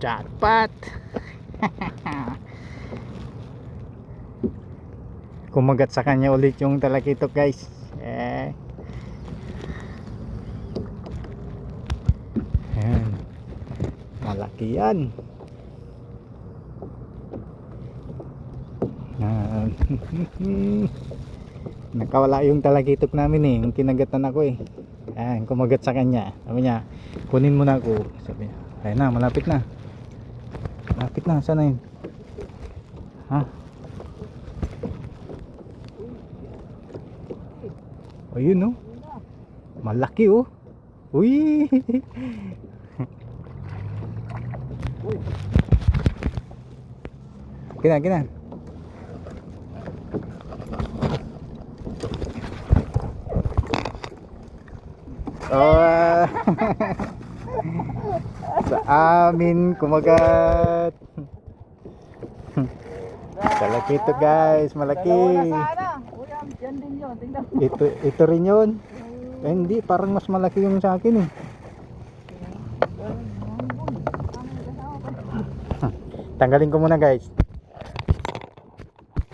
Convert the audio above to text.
Jackpot! Kumagat sa kanya ulit yung talakitok guys. Eh. Ayan. Malaki yan. Nakawala yung talakitok namin eh. Yung kinagatan ako eh. Ayan, kumagat sa kanya. Sabi niya, kunin mo na ako. Sabi niya, ayun na, malapit na. Malapit na, sana yun? Ha? Ayun oh. Malaki oh. Uy. Kina, kina. Oh. Sa amin kumagat. Malaki ito guys, malaki. Yun. Ito ito rin 'yon. Eh, hindi, parang mas malaki yung sa akin eh. Tanggalin ko muna guys.